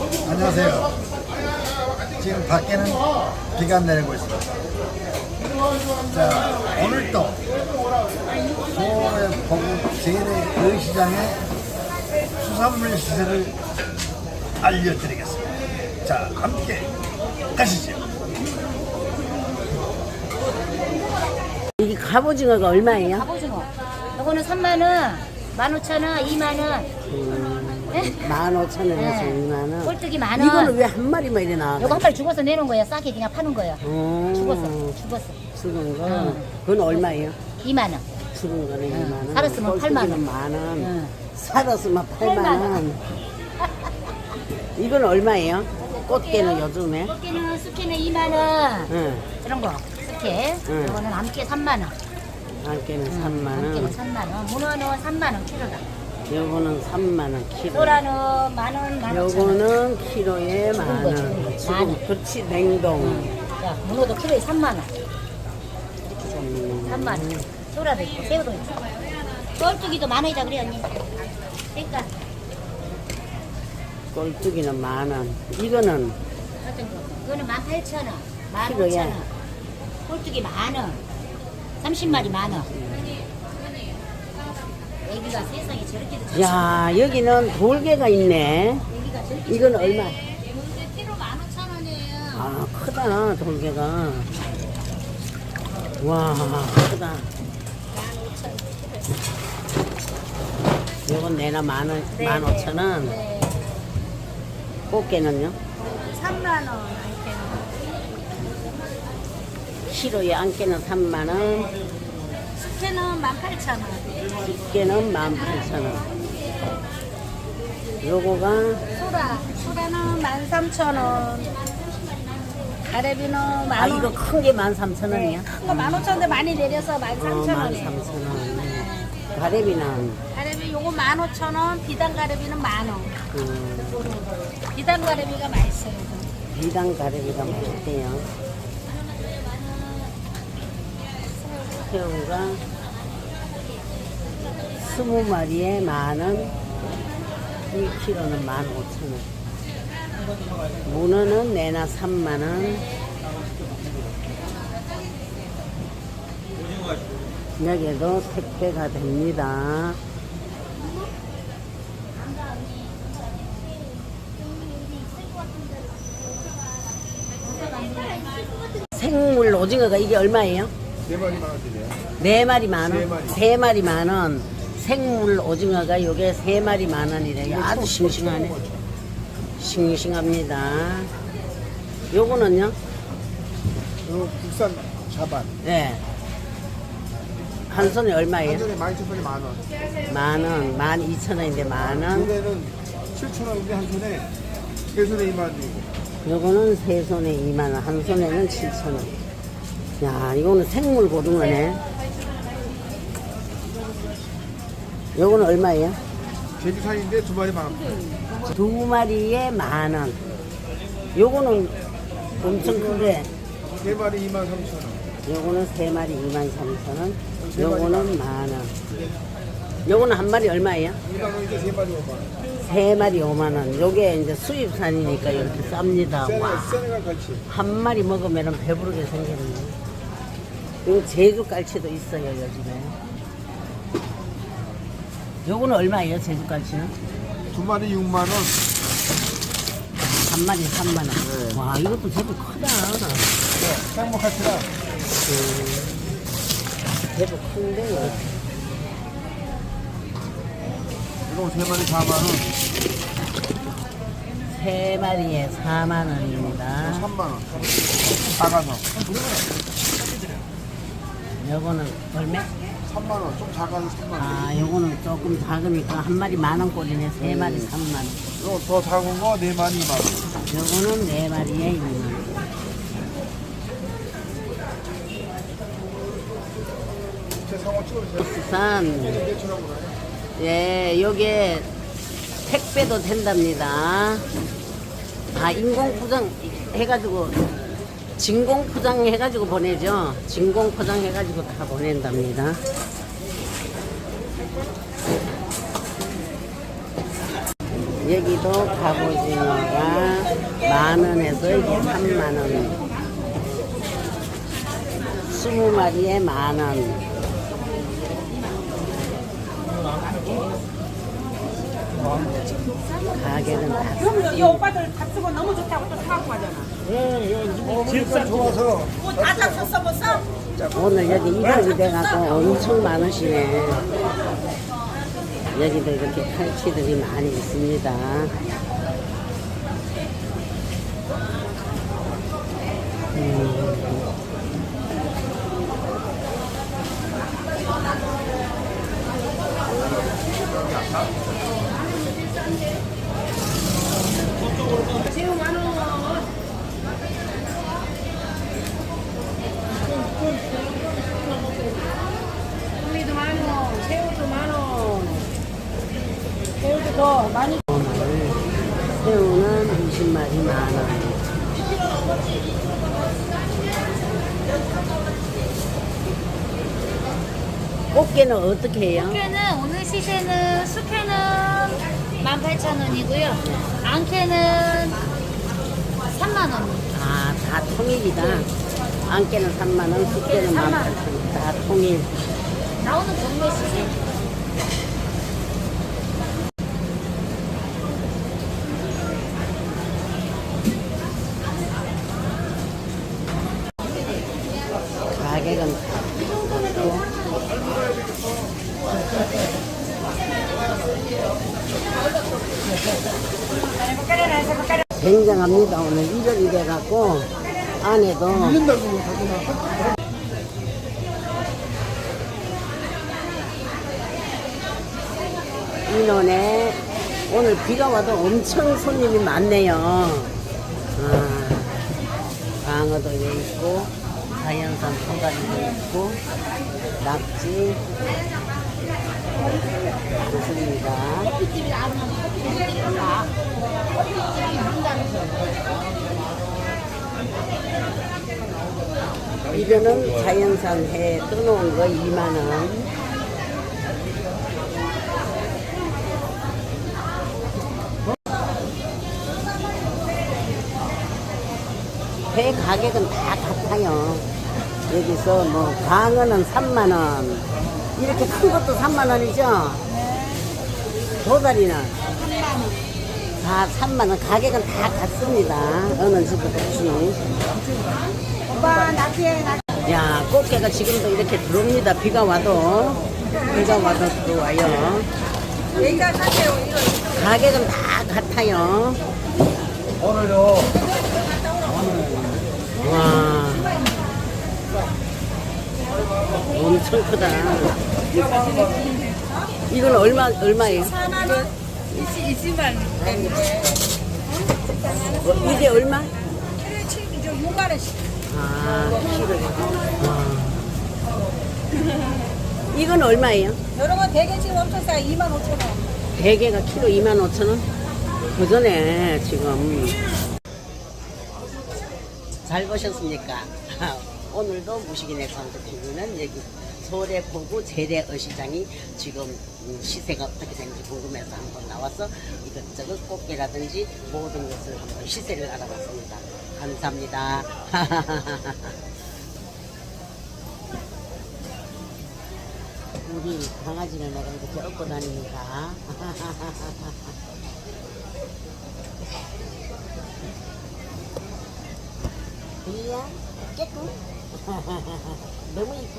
안녕하세요. 지금 밖에는 비가 내리고 있습니다. 자, 오늘 또 서울의 보국 제1의 그 시장의 수산물 시세를 알려드리겠습니다. 자, 함께 가시죠. 이게 갑오징어가 얼마예요? 갑오징어. 요거는 3만 원, 15,000원, 2만 원. 만 오천 원에서 네. 이만 원. 꼴뚜기 만 이거는 원. 왜한 마리만 이래 나와? 요거 한발 죽어서 내놓은 거야. 싸게 그냥 파는 거야. 어, 죽었어. 죽었어. 죽은 거. 응. 그건 얼마예요? 2만 원. 죽은 거는 응. 2만 원. 살았으면 꼴뚜기는 8만 원. 만 원. 응. 살았으면 8만 팔만 원. 이건 얼마예요? 꽃게는 요즘에? 꽃게는 스케는 2만 원. 응. 이런 거. 스케. 응. 요거는 암깨 3만 원. 안개는 3만 암깨는 원. 3만 원. 문어는 3만 원 키로다. 요거는 3만 원 키로. 소라는 만 원, 만 오천 원. 요거는 키로에 만 죽은 거, 원. 죽은 거. 만 지금 원. 그렇지 냉동. 야, 문어도 키로에 3만 원. 음. 3만 원. 소라도 있고, 새우도 있고. 꼴뚜기도 만 원이다 그래 언니. 그러니까 꼴뚜기는 만 원. 이거는 어떤 거? 그거는 18,000원, 키로에? 15,000원. 꼴뚜기 만 원. 30마리 만 원. 애기가 세상에 저렇게도 잘 야 여기는 돌개가 있네. 애기가 저렇게 이건 얼마? 요새 키로 15,000원이에요. 아 크다 돌개가. 와 크다. 15,000원. 요건 내나 만 원, 네, 만 오천 원. 네. 꽃게는요? 3만 원. 키로에 안개는 3만 원, 숙회는 18,000원. 집게는 18,000원. 요거가 소라. 소라는 13,000원. 가래비는 아만 이거 원. 큰게 13,000원이야? 큰거 15,000원인데 많이 내려서 어, 13,000원이에요. 13,000원. 가래비는 가래비 요거 15,000원, 비단 가래비는 만 원. 그 비단 가래비가 맛있어요. 비단 가래비가 맛있대요. 새우가 스무 마리에 만 원, 1kg는 만 오천 원. 문어는 내나 3만 원. 여기도 택배가 됩니다. 생물 오징어가 이게 얼마예요? 네 마리 만 원짜리요. 네 마리 만세 원. 마리. 세 마리 만 원. 생물 오징어가 요게 세 마리 만 원이래요. 아주 싱싱하네. 싱싱합니다. 요거는요? 요 국산 자반. 네. 한 손에 얼마예요? 한전에 12,000원에 만 원. 만 원, 만 이천 원인데 만 원. 요래는 7,000원인데 한 손에 세 손에 2만 원이고. 요거는 세 손에 2만 원, 한 손에는 7천 원. 야, 이거는 생물 고등어네. 요거는 얼마예요? 제주산인데 두 마리 만 원. 두 마리에 만 원. 요거는 엄청 큰데, 세 마리 2만 3천 원. 요거는 세 마리 2만 3천 원. 요거는 만 원. 요거는 한 마리 얼마예요? 2만 원인데 세 마리 5만 원. 세 마리 5만 원. 요게 이제 수입산이니까 이렇게 쌉니다. 세네, 와. 세네갈 갈치. 한 마리 먹으면 배부르게 생기는데. 요 제주 깔치도 있어요, 요즘에. 요거는 얼마예요, 제주 깔치는? 두 마리 6만 원. 한 마리 3만 원. 네. 와, 이것도 제법 크다. 네, 쌍목 갈치라. 제법 큰데. 이거 세 마리 4만 원. 세 마리에 4만 원입니다. 3만 원. 작아서. 요거는 얼마? 3만 원. 좀 작아서 3만 원. 아, 요거는 조금 작으니까 한 마리 만 원꼴이네. 세 마리 3만 원. 이거 더 작은 거 네 마리 2만 원. 요거는 네 마리에 2만 원. 제 상어 찍어주세요. 부산. 예, 요게 택배도 된답니다. 아, 인공 포장 해가지고, 진공 포장 해가지고 보내죠. 진공 포장 해가지고 다 보낸답니다. 여기도 갑오징어가 만 원에서 이게 3만 원. 20마리에 만 원. 가격은 다 그럼 이 오빠들 다 쓰고 너무 좋다고 또 사고 가잖아. 질사 좋아서 뭐다 샀어 벌써? 오늘 여기 이동이 돼갖고 엄청 많으시네. 여기도 이렇게 칼치들이 많이 있습니다. 음. 우리도 만 원, 새우도 만 원. 새우도 더 많이. 오늘 새우는 20마리 만 원. 꽃게는 어떻게 해요? 숙회는 오늘 시세는 숙회는 18,000원이고요. 안캐는 3만원. 아, 다 통일이다. 안깨는 3만원, 숙깨는 18,000원. 다 통일. 나오는 동네 시세. 가격은 다 같고. 굉장합니다. 오늘 이절이 돼갖고 안에도 인원에 오늘 비가 와도 엄청 손님이 많네요. 아, 방어도 여기 있고 자연산 소다리도 있고 낙지 좋습니다. 이거는 자연산 해 떠놓은 거 2만원. 회 가격은 다 같아요. 여기서 뭐 광어는 3만 원. 이렇게 큰 것도 3만 원이죠? 도다리는? 다 3만 원. 가격은 다 같습니다. 어느 집부터지. 오빠 낙지에 낙. 야, 꽃게가 지금도 이렇게 들어옵니다. 비가 와도. 비가 와도 들어와요. 여기가 사세요. 이거 가격은 다 같아요. 오늘요 와. 엄청 크다. 이건 얼마, 얼마예요? 4만 원. 20만 원. 어, 이게 얼마? 이제 6만 원씩. 아, 키로에. 와. 이건 얼마예요? 이런 건 대게 지금 엄청 싸. 2만 5천 원. 대게가 키로 25,000원? 그 전에 지금 잘 보셨습니까? 오늘도 무식인의 상대TV는 여기 서울의 보고 재래 어시장이 지금 음, 시세가 어떻게 되는지 궁금해서 한번 나와서 이것저것 꽃게라든지 모든 것을 한번 시세를 알아봤습니다. 감사합니다. 우리 강아지를 내가 이렇게 업고 다니니까 이야 깨끗 너무 이쁘